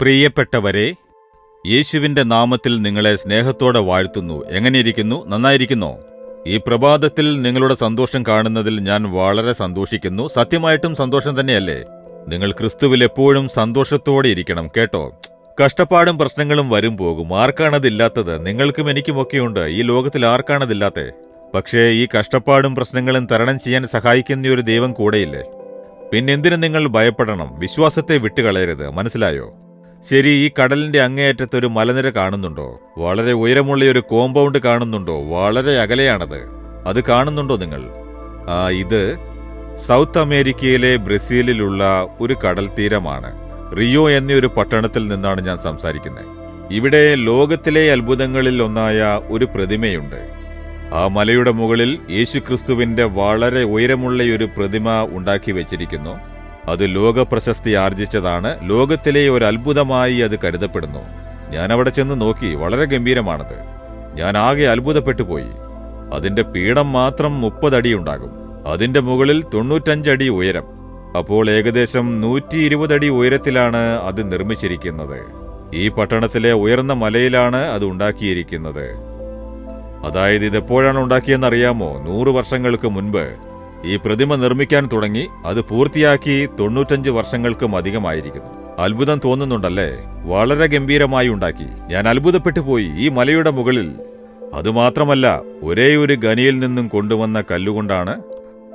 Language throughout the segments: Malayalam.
പ്രിയപ്പെട്ടവരെ യേശുവിന്റെ നാമത്തിൽ നിങ്ങളെ സ്നേഹത്തോടെ വാഴ്ത്തുന്നു. എങ്ങനെയിരിക്കുന്നു? നന്നായിരിക്കുന്നോ? ഈ പ്രഭാതത്തിൽ നിങ്ങളുടെ സന്തോഷം കാണുന്നതിൽ ഞാൻ വളരെ സന്തോഷിക്കുന്നു. സത്യമായിട്ടും സന്തോഷം തന്നെയല്ലേ? നിങ്ങൾ ക്രിസ്തുവിൽ എപ്പോഴും സന്തോഷത്തോടെ ഇരിക്കണം കേട്ടോ? കഷ്ടപ്പാടും പ്രശ്നങ്ങളും വരും പോകും. ആർക്കാണതില്ലാത്തത് നിങ്ങൾക്കും എനിക്കുമൊക്കെയുണ്ട് ഈ ലോകത്തിൽ ആർക്കാണതില്ലാത്തേ പക്ഷേ ഈ കഷ്ടപ്പാടും പ്രശ്നങ്ങളും തരണം ചെയ്യാൻ സഹായിക്കുന്ന ഒരു ദൈവം കൂടെയില്ലേ? പിന്നെന്തിനു നിങ്ങൾ ഭയപ്പെടണം? വിശ്വാസത്തെ വിട്ടുകളയരുത്. മനസ്സിലായോ? ശരി ഈ കടലിന്റെ അങ്ങേയറ്റത്ത് ഒരു മലനിര കാണുന്നുണ്ടോ? വളരെ ഉയരമുള്ള ഒരു കോമ്പൗണ്ട് കാണുന്നുണ്ടോ? വളരെ അകലെയാണത്. അത് കാണുന്നുണ്ടോ നിങ്ങൾ? ആ ഇത് സൗത്ത് അമേരിക്കയിലെ ബ്രസീലിലുള്ള ഒരു കടൽ തീരമാണ്. റിയോ എന്നൊരു പട്ടണത്തിൽ നിന്നാണ് ഞാൻ സംസാരിക്കുന്നത് ഇവിടെ ലോകത്തിലെ അത്ഭുതങ്ങളിൽ ഒന്നായ ഒരു പ്രതിമയുണ്ട്. ആ മലയുടെ മുകളിൽ യേശുക്രിസ്തുവിന്റെ വളരെ ഉയരമുള്ള ഒരു പ്രതിമ ഉണ്ടാക്കി വെച്ചിരിക്കുന്നു. അത് ലോകപ്രശസ്തി ആർജിച്ചതാണ്. ലോകത്തിലെ ഒരു അത്ഭുതമായി അത് കരുതപ്പെടുന്നു. ഞാൻ അവിടെ ചെന്ന് നോക്കി വളരെ ഗംഭീരമാണത്. ഞാൻ ആകെ അത്ഭുതപ്പെട്ടു പോയി അതിന്റെ പീഠം മാത്രം മുപ്പതടി ഉണ്ടാകും. അതിന്റെ മുകളിൽ തൊണ്ണൂറ്റഞ്ചടി ഉയരം. അപ്പോൾ ഏകദേശം നൂറ്റി ഇരുപതടി ഉയരത്തിലാണ് അത് നിർമ്മിച്ചിരിക്കുന്നത്. ഈ പട്ടണത്തിലെ ഉയർന്ന മലയിലാണ് അത് ഉണ്ടാക്കിയിരിക്കുന്നത്. അതായത് ഇതെപ്പോഴാണ് ഉണ്ടാക്കിയെന്നറിയാമോ? ഉണ്ടാക്കിയെന്ന് നൂറ് വർഷങ്ങൾക്ക് മുൻപ്. ഈ പ്രതിമ നിർമ്മിക്കാൻ തുടങ്ങി അത് പൂർത്തിയാക്കി തൊണ്ണൂറ്റഞ്ച് വർഷങ്ങൾക്കും അധികമായിരിക്കുന്നു. അത്ഭുതം തോന്നുന്നുണ്ടല്ലേ? വളരെ ഗംഭീരമായി ഉണ്ടാക്കി. ഞാൻ അത്ഭുതപ്പെട്ടു പോയി. ഈ മലയുടെ മുകളിൽ അതുമാത്രമല്ല ഒരേ ഒരു ഖനിയിൽ നിന്നും കൊണ്ടുവന്ന കല്ലുകൊണ്ടാണ്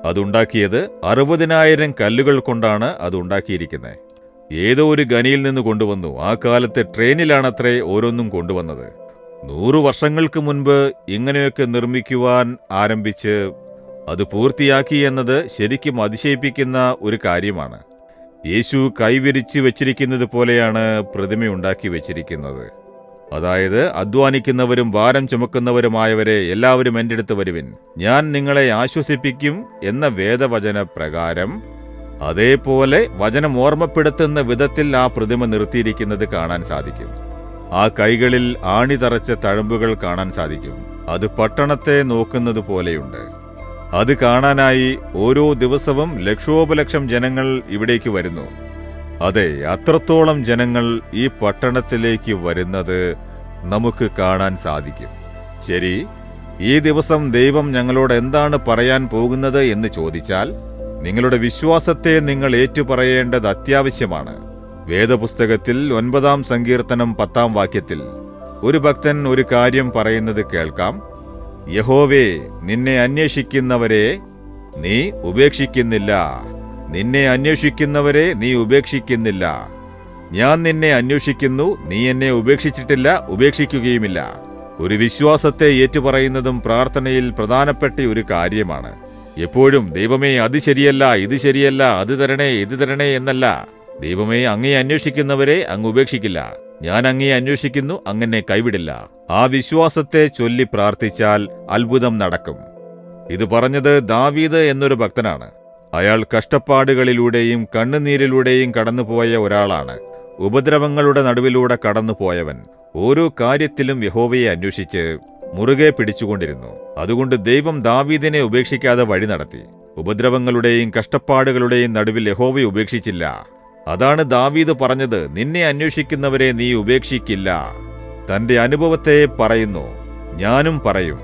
അതുണ്ടാക്കിയത്. അറുപതിനായിരം കല്ലുകൾ കൊണ്ടാണ് അത് ഉണ്ടാക്കിയിരിക്കുന്നത് ഏതോ ഒരു ഖനിയിൽ നിന്ന് കൊണ്ടുവന്നു. ആ കാലത്തെ ട്രെയിനിലാണത്രേ ഓരോന്നും കൊണ്ടുവന്നത്. നൂറു വർഷങ്ങൾക്ക് മുൻപ് ഇങ്ങനെയൊക്കെ നിർമ്മിക്കുവാൻ ആരംഭിച്ച് അത് പൂർത്തിയാക്കി എന്നത് ശരിക്കും അതിശയിപ്പിക്കുന്ന ഒരു കാര്യമാണ്. യേശു കൈവിരിച്ച് വെച്ചിരിക്കുന്നത് പോലെയാണ് പ്രതിമയുണ്ടാക്കി വെച്ചിരിക്കുന്നത്. അതായത് അധ്വാനിക്കുന്നവരും ഭാരം ചുമക്കുന്നവരുമായവരെ എല്ലാവരും എന്റെ അടുത്ത് വരുവിൻ. ഞാൻ നിങ്ങളെ ആശ്വസിപ്പിക്കും എന്ന വേദവചന പ്രകാരം അതേപോലെ വചനം ഓർമ്മപ്പെടുത്തുന്ന വിധത്തിൽ ആ പ്രതിമ നിർത്തിയിരിക്കുന്നത് കാണാൻ സാധിക്കും. ആ കൈകളിൽ ആണിതറച്ച തഴമ്പുകൾ കാണാൻ സാധിക്കും. അത് പട്ടണത്തെ നോക്കുന്നത് പോലെയുണ്ട്. അത് കാണാനായി ഓരോ ദിവസവും ലക്ഷോപലക്ഷം ജനങ്ങൾ ഇവിടേക്ക് വരുന്നു. അതെ അത്രത്തോളം ജനങ്ങൾ ഈ പട്ടണത്തിലേക്ക് വരുന്നത് നമുക്ക് കാണാൻ സാധിക്കും. ശരി ഈ ദിവസം ദൈവം ഞങ്ങളോട് എന്താണ് പറയാൻ പോകുന്നത് എന്ന് ചോദിച്ചാൽ നിങ്ങളുടെ വിശ്വാസത്തെ നിങ്ങൾ ഏറ്റുപറയേണ്ടത് അത്യാവശ്യമാണ്. വേദപുസ്തകത്തിൽ ഒൻപതാം സങ്കീർത്തനം പത്താം വാക്യത്തിൽ ഒരു ഭക്തൻ ഒരു കാര്യം പറയുന്നത് കേൾക്കാം. യഹോവേ നിന്നെ അന്വേഷിക്കുന്നവരെ നീ ഉപേക്ഷിക്കുന്നില്ല. നിന്നെ അന്വേഷിക്കുന്നവരെ നീ ഉപേക്ഷിക്കുന്നില്ല. ഞാൻ നിന്നെ അന്വേഷിക്കുന്നു നീ എന്നെ ഉപേക്ഷിച്ചിട്ടില്ല ഉപേക്ഷിക്കുകയുമില്ല. ഒരു വിശ്വാസത്തെ ഏറ്റുപറയുന്നതും പ്രാർത്ഥനയിൽ പ്രധാനപ്പെട്ട ഒരു കാര്യമാണ്. എപ്പോഴും ദൈവമേ അത് ശരിയല്ല ഇത് ശരിയല്ല അത് തരണേ ഇത് തരണേ എന്നല്ല. ദൈവമേ അങ്ങേ അന്വേഷിക്കുന്നവരെ അങ്ങ് ഉപേക്ഷിക്കില്ല. ഞാൻ അങ്ങേ അന്വേഷിക്കുന്നു അങ്ങനെ കൈവിടില്ല. ആ വിശ്വാസത്തെ ചൊല്ലി പ്രാർത്ഥിച്ചാൽ അത്ഭുതം നടക്കും. ഇത് പറഞ്ഞത് ദാവീദ് എന്നൊരു ഭക്തനാണ്. അയാൾ കഷ്ടപ്പാടുകളിലൂടെയും കണ്ണുനീരിലൂടെയും കടന്നുപോയ ഒരാളാണ്. ഉപദ്രവങ്ങളുടെ നടുവിലൂടെ കടന്നുപോയവൻ. ഓരോ കാര്യത്തിലും യഹോവയെ അന്വേഷിച്ച് മുറുകെ പിടിച്ചുകൊണ്ടിരുന്നു. അതുകൊണ്ട് ദൈവം ദാവീദിനെ ഉപേക്ഷിക്കാതെ വഴി നടത്തി. ഉപദ്രവങ്ങളുടെയും കഷ്ടപ്പാടുകളുടെയും നടുവിൽ യഹോവയെ ഉപേക്ഷിച്ചില്ല. അതാണ് ദാവീദ് പറഞ്ഞത് നിന്നെ അന്വേഷിക്കുന്നവരെ നീ ഉപേക്ഷിക്കില്ല. തന്റെ അനുഭവത്തെ പറയുന്നു ഞാനും പറയും.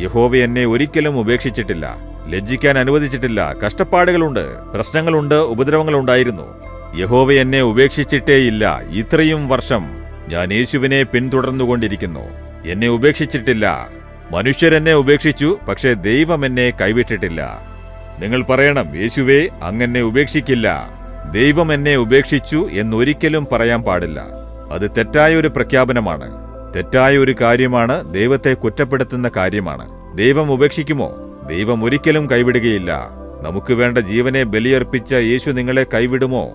യഹോവ എന്നെ ഒരിക്കലും ഉപേക്ഷിച്ചിട്ടില്ല. ലജ്ജിക്കാൻ അനുവദിച്ചിട്ടില്ല. കഷ്ടപ്പാടുകളുണ്ട് പ്രശ്നങ്ങളുണ്ട് ഉപദ്രവങ്ങളുണ്ടായിരുന്നു. യഹോവ എന്നെ ഉപേക്ഷിച്ചിട്ടേയില്ല. ഇത്രയും വർഷം ഞാൻ യേശുവിനെ പിന്തുടർന്നുകൊണ്ടിരിക്കുന്നു. എന്നെ ഉപേക്ഷിച്ചിട്ടില്ല. മനുഷ്യരെന്നെ ഉപേക്ഷിച്ചു പക്ഷേ ദൈവം എന്നെ കൈവിട്ടിട്ടില്ല. നിങ്ങൾ പറയണം യേശുവേ അങ്ങനെ ഉപേക്ഷിക്കില്ല. ദൈവം എന്നെ ഉപേക്ഷിച്ചു എന്നൊരിക്കലും പറയാൻ പാടില്ല. അത് തെറ്റായ ഒരു പ്രഖ്യാപനമാണ്. തെറ്റായ ഒരു കാര്യമാണ് ദൈവത്തെ കുറ്റപ്പെടുത്തുന്ന കാര്യമാണ്. ദൈവം ഉപേക്ഷിക്കുമോ? ദൈവം ഒരിക്കലും കൈവിടുകയില്ല. നമുക്ക് വേണ്ട ജീവനെ ബലിയർപ്പിച്ച യേശു നിങ്ങളെ കൈവിടുമോ?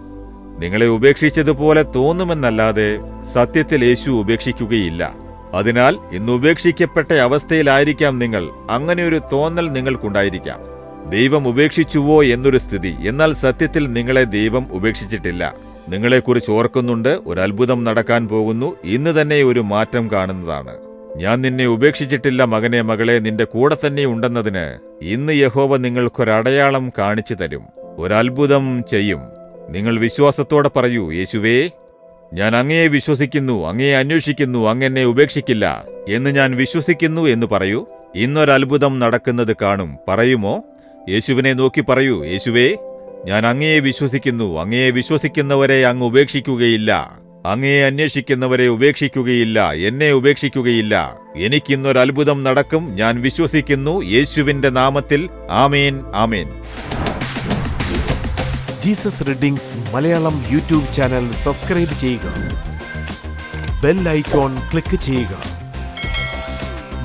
നിങ്ങളെ ഉപേക്ഷിച്ചതുപോലെ തോന്നുമെന്നല്ലാതെ സത്യത്തിൽ യേശു ഉപേക്ഷിക്കുകയില്ല. അതിനാൽ ഇന്ന് ഉപേക്ഷിക്കപ്പെട്ട അവസ്ഥയിലായിരിക്കാം നിങ്ങൾ. അങ്ങനെയൊരു തോന്നൽ നിങ്ങൾക്കുണ്ടായിരിക്കാം. ദൈവം ഉപേക്ഷിച്ചുവോ എന്നൊരു സ്ഥിതി. എന്നാൽ സത്യത്തിൽ നിങ്ങളെ ദൈവം ഉപേക്ഷിച്ചിട്ടില്ല. നിങ്ങളെക്കുറിച്ച് ഓർക്കുന്നുണ്ട് ഒരു അത്ഭുതം നടക്കാൻ പോകുന്നു ഇന്ന് തന്നെ ഒരു മാറ്റം കാണുന്നതാണ്. ഞാൻ നിന്നെ ഉപേക്ഷിച്ചിട്ടില്ല മകനെ മകളെ നിന്റെ കൂടെ തന്നെ ഉണ്ടെന്നതിന് ഇന്ന് യഹോവ നിങ്ങൾക്കൊരടയാളം കാണിച്ചു തരും. ഒരത്ഭുതം ചെയ്യും. നിങ്ങൾ വിശ്വാസത്തോടെ പറയൂ യേശുവേ ഞാൻ അങ്ങയെ വിശ്വസിക്കുന്നു അങ്ങയെ അന്വേഷിക്കുന്നു അങ്ങെന്നെ ഉപേക്ഷിക്കില്ല എന്ന് ഞാൻ വിശ്വസിക്കുന്നു എന്ന് പറയൂ. ഇന്നൊരത്ഭുതം നടക്കുന്നത് കാണും. പറയുമോ യേശുവിനെ നോക്കി പറയൂ യേശുവേ ഞാൻ അങ്ങയെ വിശ്വസിക്കുന്നു. അങ്ങയെ വിശ്വസിക്കുന്നവരെ അങ്ങ് ഉപേക്ഷിക്കുകയില്ല. അങ്ങയെ അന്വേഷിക്കുന്നവരെ ഉപേക്ഷിക്കുകയില്ല. എന്നെ ഉപേക്ഷിക്കുകയില്ല. എനിക്കിന്നൊരത്ഭുതം നടക്കും. ഞാൻ വിശ്വസിക്കുന്നു യേശുവിന്റെ നാമത്തിൽ. ആമേൻ ആമേൻ. Jesus readings Malayalam YouTube channel subscribe ചെയ്യുക. ബെൽ ഐക്കോൺ ക്ലിക്ക് ചെയ്യുക.